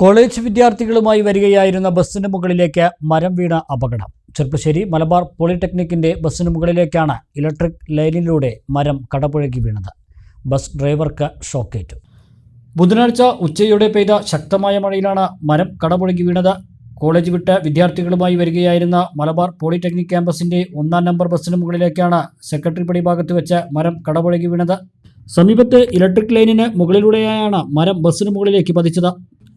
College വിദ്യാർത്ഥികളുമായി വരികയായിരുന്ന ബസ്സിന് മുകളിലേക്ക് മരം വീണ അപകടം. ചെർപ്പശ്ശേരി മലബാർ പോളിടെക്നിക്കിന്റെ ബസ്സിന് മുകളിലേക്കാണ് ഇലക്ട്രിക് ലൈനിലൂടെ മരം കടപുഴകി വീണത്. ബസ് ഡ്രൈവർക്ക് ഷോക്കേറ്റു. ബുധനാഴ്ച ഉച്ചയോടെ പെയ്ത ശക്തമായ മഴയിലാണ് മരം കടപുഴകി വീണത്. കോളേജ് വിട്ട് വിദ്യാർത്ഥികളുമായി വരികയായിരുന്ന മലബാർ പോളിടെക്നിക് ക്യാമ്പസിന്റെ ഒന്നാം നമ്പർ ബസ്സിന് മുകളിലേക്കാണ് സെക്രട്ടറി പടി ഭാഗത്ത് വെച്ച് മരം കടപുഴകി വീണത്. സമീപത്ത് ഇലക്ട്രിക് ലൈനിന് മുകളിലൂടെയാണ് മരം ബസ്സിന് മുകളിലേക്ക് പതിച്ചത്.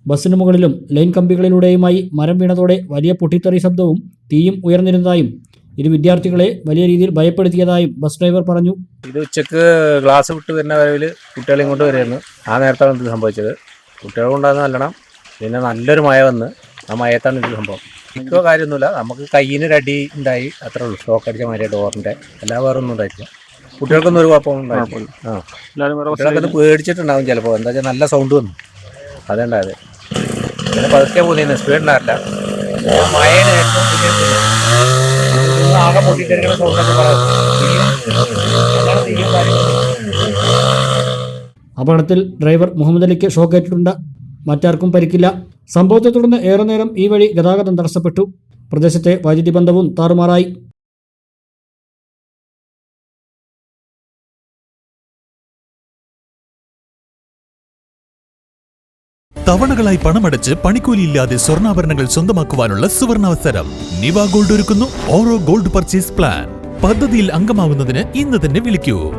ബസ്സിന് മുകളിലും ലൈൻ കമ്പികളിലൂടെയുമായി മരം വീണതോടെ വലിയ പൊട്ടിത്തെറി ശബ്ദവും തീയും ഉയർന്നിരുന്നതായും ഇത് വിദ്യാർത്ഥികളെ വലിയ രീതിയിൽ ഭയപ്പെടുത്തിയതായും ബസ് ഡ്രൈവർ പറഞ്ഞു. ഇത് ഉച്ചയ്ക്ക് ക്ലാസ് വിട്ട് വരുന്ന വരവിൽ കുട്ടികളെയും കൊണ്ട് വരുമായിരുന്നു ആ നേരത്താണ് ഇത് സംഭവിച്ചത്. കുട്ടികളെ കൊണ്ടാകുന്ന നല്ലണം. പിന്നെ നല്ലൊരു മഴ വന്ന് ആ മഴയത്താണ് ഇത് സംഭവം. എനിക്കോ കാര്യമൊന്നുമില്ല. നമുക്ക് കയ്യിന് ഒരു ഉണ്ടായി. അത്രേ ഉള്ളൂ. ഷോക്ക് അടിച്ച മാതിരി ഡോറിന്റെ എല്ലാ വേറെ ഒന്നും ഉണ്ടായിട്ടില്ല. കുട്ടികൾക്കൊന്നും ഒരു കുഴപ്പമൊന്നും ഉണ്ടായിട്ടില്ല. ആ. കുട്ടികളൊക്കെ ഒന്ന് പേടിച്ചിട്ടുണ്ടാവും ചിലപ്പോൾ എന്താ വെച്ചാൽ നല്ല സൗണ്ട് വന്നു. അതുണ്ടായത് പിന്നെ പതുക്കെ പോകുന്ന സ്പീഡ് ഉണ്ടാവില്ല മഴയാണ് ഏറ്റവും ആകെ അപകടത്തിൽ ഡ്രൈവർ മുഹമ്മദ് അലിക്ക് ഷോക്കേറ്റിട്ടുണ്ട് മറ്റാർക്കും പരിക്കില്ല. സംഭവത്തെ തുടർന്ന് ഏറെ നേരം ഈ വഴി ഗതാഗതം തടസ്സപ്പെട്ടു. പ്രദേശത്തെ വൈദ്യുതി ബന്ധവും താറുമാറായി. തവണകളായി പണമടച്ച് പണിക്കൂലിയില്ലാതെ സ്വർണാഭരണങ്ങൾ സ്വന്തമാക്കുവാനുള്ള സുവർണാവസരം. നിവ ഗോൾഡ് ഒരുക്കുന്നു. ഓരോ ഗോൾഡ് പർച്ചേസ് പ്ലാൻ. പദ്ധതിയിൽ അംഗമാവുന്നതിന് ഇന്ന് തന്നെ വിളിക്കൂ.